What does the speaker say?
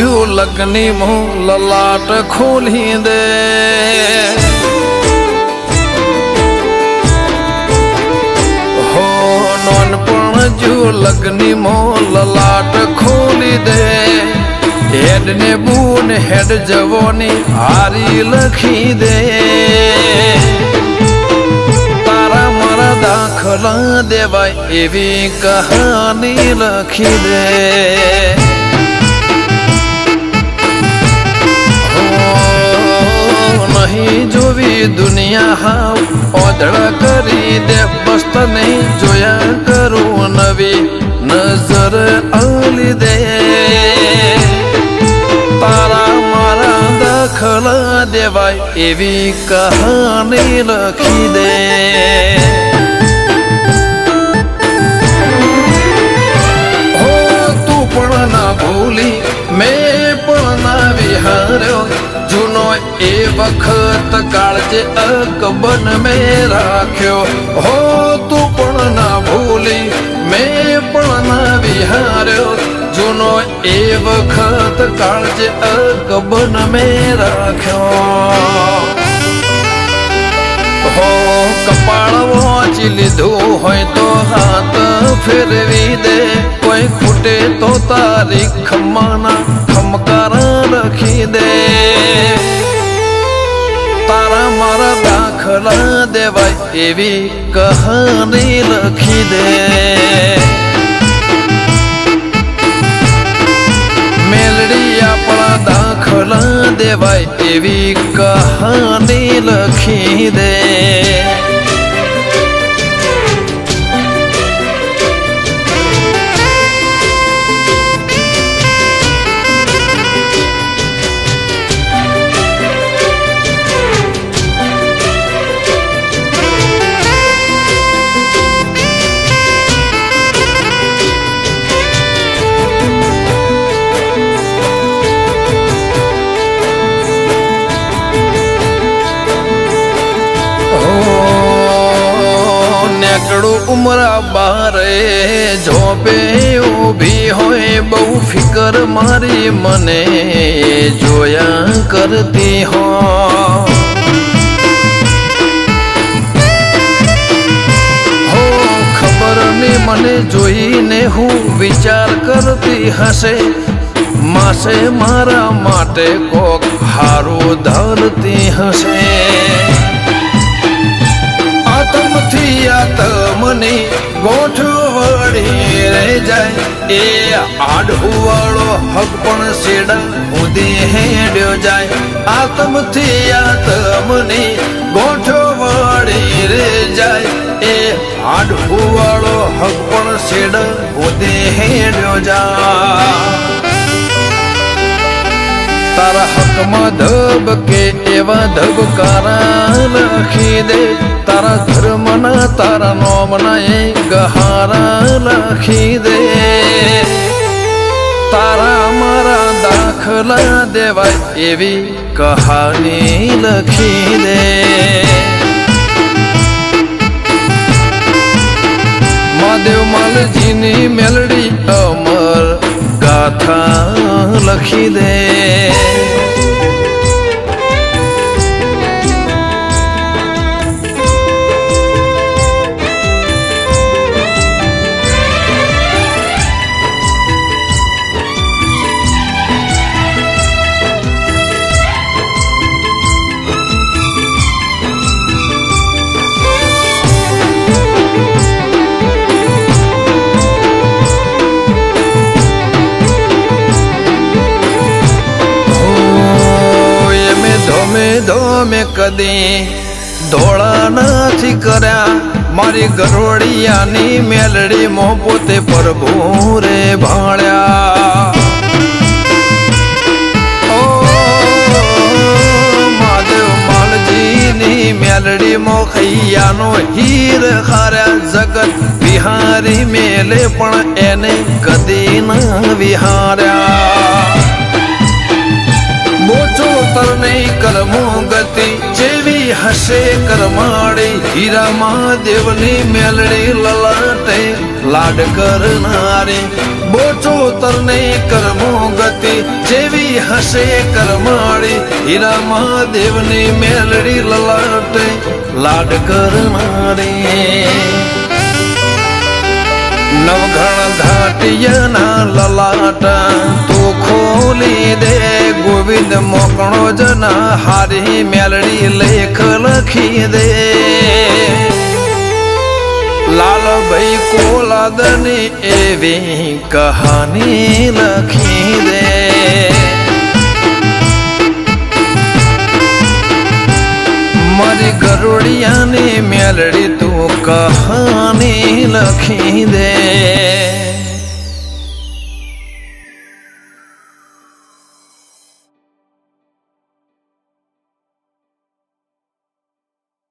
લગ્ની મો લલાટ ખોલી દે હો નોનપણ જો લગ્ની મો લલાટ ખોલી દે હેડ ને બૂન હેડ જવોની હારી લખી દે તારા મારા દાખલા દેવાય એવી કહાની લખી દે હો, જોવી દુનિયા હાવ. ઓધળ કરી દે મસ્ત નહીં જોયા કરું નવી નજર અલી દે. તારા મારા દાખલા દેવાય એવી કહાની લખી દે. તું પણ ના ભૂલી મેં પણ ના વિહાર્યો. એ વખત કાળજે અકબન મેં રાખ્યો. હો, તું પણ ના ભૂલી, મેં પણ ના વિહાર્યો. જૂનો એ વખત કાળજે અકબન મેં રાખ્યો. હો કપાળ વાંચી લીધું હોય તો હાથ ફેરવી દે. કોઈ ખૂટે તો તારી ખમાના ખમકાર રાખી દે. તારા મારા દાખલા દેવાય એવી કહાની લખી દે. મેલડી આપણા દાખલા દેવાય એવી કહાની લખી દે. ઉમરા બારે જોબે ઊભી હોય બહુ ફિકર મારી મને જોયા કરતી હો. મને જોઈને હું વિચાર કરતી હશે. માસે મારા માટે કોક હારું ધરતી હશે. આતમથી તમને ગોઠવણી રે જાય. એ આડુવાળો હક પણ શેડા ઉદી હેડ્યો જાય. આતમથી તમને ગોઠવણી રે જાય. એ આડુવાળો હક પણ શેડા ઉદી હેડ્યો જાય. તારા હકમાં ધબકે એવા ધબકારા લખી દે તારા ધર્મના તારા નોમના એ ગહારા લખી દે તારા મારા દાખલા દેવાય એવી કહાની લખી દે મહાદેવ માલજીની મેલડી ગાથા લખી દે. ધોમે ધોમે કદી ધોળા નથી કર્યા. મારી ગરોડિયાની મેલડી મો પોતે પ્રભુ રે ભાણ્યા મેલડી મોખૈયાનો હીર ખાર્યા. જગત વિહારી મેલે પણ એને કદી ના વિહાર્યા. મોચો નહીં, કરમો ગતિ જેવી હશે, કરમાળી હીરા મહાદેવની મેલડી લલાટે. લાડ કરનારી બોચો નહીં, કરમો ગતિ જેવી હશે, કરમાળી હીરા મહાદેવની મેલડી લલાટે. લાડ કરનારી. નવઘણ ઘાટિયાના લલાટા, તો દે ગોવિંદ મોકણો જના હારી મેલડી લેખ લખી દે. લાલભાઈ કોલાદની એવી કહાની લખી દે. મારી ગરુડિયાની મેલડી તું કહાની લખી દે.